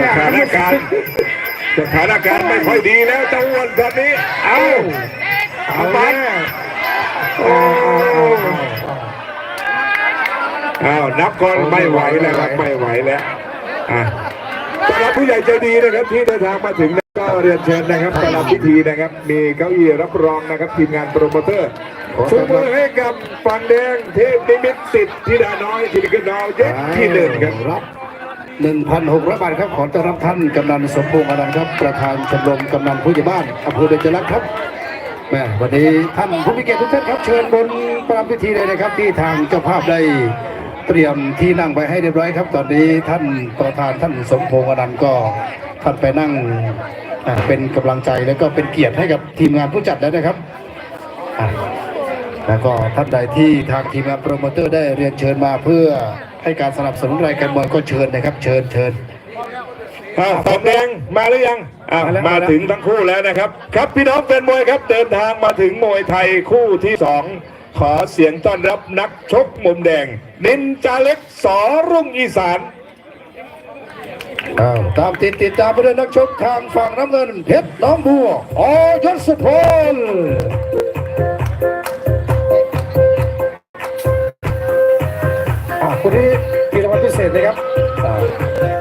สถานการณ์สถานการณ์ไม่ค่อยดีแล้วเจ้าอ้วนตอนนี้ เอาเอาบัตรโอ้เอานับก่อนไม่ไหวแล้วครับไม่ไหวแล้วอะสำหรับผู้ใหญ่ใจดีนะครับที่เดินทางมาถึงก็เรียนเชิญนะครับประลับพิธีนะครับ มีเก้าอี้รับรองนะครับทีมงานโปรโมเตอร์ชูมือให้กับฝั่งแดงเทพนิมิตสิทธิ์ธิดาน้อยธิดาน้อยเย็ดที่หนึ่งครับ 1,600 บาทครับ ขอต้อนรับท่านกำนันสมพงษ์อนันต์ครับ ประธานชมรมกำนันผู้ใหญ่บ้านอำเภอเดชรัตน์ครับแม่วันนี้ท่านผู้มีเกียรติทุกท่านครับ เชิญบนประรำพิธีเลยนะครับ ที่ทางเจ้าภาพได้เตรียมที่นั่งไปให้เรียบร้อยครับ ตอนนี้ท่านประธานท่านสมพงษ์อนันต์ก็ท่านไปนั่งเป็นกำลังใจแล้วก็เป็นเกียรติให้กับทีมงานผู้จัดแล้วนะครับแล้วก็ท่านใดที่ทางทีมงานโปรโมเตอร์ได้เรียนเชิญมาเพื่อ ให้การสนับสนุนรายการมวยก็เชิญนะครับ เชิญเชิญอ้าวฝั่งแดงมาหรือยังอ้าวมาแล้วมามาแล้วถึงทั้งคู่แล้วนะครับ ครับพี่น้องเป็นมวยครับเดินทางมาถึงมวยไทยคู่ที่สองขอเสียงต้อนรับนักชกมุมแดง นินจาเล็กสอรุ่งอีสานอ้าวตามติดติดตามไปด้วยนักชกทางฝั่งน้ำเงินเพชรน้องบัวอยศพล คนนี้มีรางวัลพิเศษนะครับ